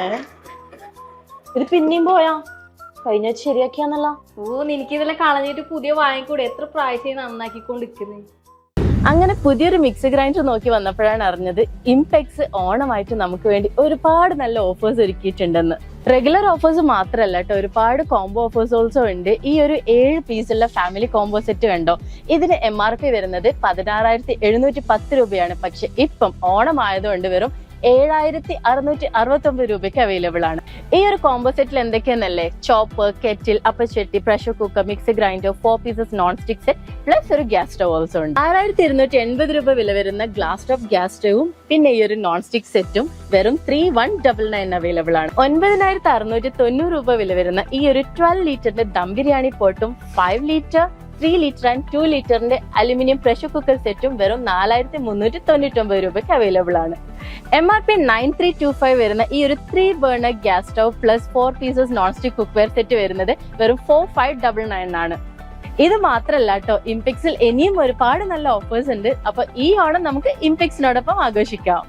ഏ? ഇത് പിന്നെയും പോയാ? കഴിഞ്ഞ ശരിയാക്കിയാന്നല്ല. ഓ നിനക്ക് ഇതെല്ലാം കളഞ്ഞിട്ട് പുതിയ വാങ്ങിക്കൂടെ? എത്ര പ്രാവശ്യം നന്നാക്കിക്കൊണ്ടിരിക്കുന്നത് അങ്ങനെ പുതിയൊരു മിക്സി ഗ്രൈൻഡർ നോക്കി വന്നപ്പോഴാണ് അറിഞ്ഞത് ഇംപെക്സ് ഓണമായിട്ട് നമുക്ക് വേണ്ടി ഒരുപാട് നല്ല ഓഫേഴ്സ് ഒരുക്കിയിട്ടുണ്ടെന്ന്. റെഗുലർ ഓഫേഴ്സ് മാത്രമല്ല കേട്ടോ ഒരുപാട് കോംബോ ഓഫേഴ്സ് ഓൾസോ ഉണ്ട്. ഈ ഒരു ഏഴ് പീസുള്ള ഫാമിലി കോംബോ സെറ്റ് കണ്ടോ? ഇതിന് എം ആർ പി വരുന്നത് പതിനാറായിരത്തി എഴുന്നൂറ്റി പത്ത് രൂപയാണ്. പക്ഷെ ഇപ്പം ഓണമായതുകൊണ്ട് വെറും ഏഴായിരത്തി അറുന്നൂറ്റി അറുപത്തി ഒമ്പത് രൂപയ്ക്ക് അവൈലബിൾ ആണ്. ഈ ഒരു കോംബോ സെറ്റിൽ എന്തൊക്കെയാന്നല്ലേ? Chop kettle അപ്പച്ചട്ടി pressure cooker mixie grinder four pieces non stick set plus ഒരു ഗ്യാസ് സ്റ്റവ് ഓൾസോ ഉണ്ട്. ആറായിരത്തി ഇരുന്നൂറ്റി എൺപത് രൂപ വില വരുന്ന ഗ്ലാസ് ടോപ്പ് ഗ്യാസ് സ്റ്റവും പിന്നെ ഈ ഒരു നോൺ സ്റ്റിക് സെറ്റും വെറും three one double nine available ആണ്. ഒൻപതിനായിരത്തി അറുന്നൂറ്റി തൊണ്ണൂറ് രൂപ വില വരുന്ന ഈ ഒരു ട്വൽവ് ലിറ്ററിന്റെ dum biryani പോട്ടും five litre three litre and two ലിറ്ററിന്റെ അലുമിനിയം പ്രഷർ കുക്കർ സെറ്റും വെറും നാലായിരത്തി മുന്നൂറ്റി തൊണ്ണൂറ്റി ഒമ്പത് രൂപയ്ക്ക് അവൈലബിൾ ആണ്. M R P nine three two five വരുന്ന ഈ ഒരു three burner gas stove plus four pieces non stick cookware set വരുന്നത് വെറും ഫോർ ഫൈവ് ഡബിൾ നയൻ ആണ്. ഇത് മാത്രല്ല കേട്ടോ ഇംപെക്സിൽ ഇനിയും ഒരുപാട് നല്ല ഓഫേഴ്സ് ഉണ്ട്. അപ്പൊ ഈ ഓണം നമുക്ക് ഇംപെക്സിനോടൊപ്പം ആഘോഷിക്കാം.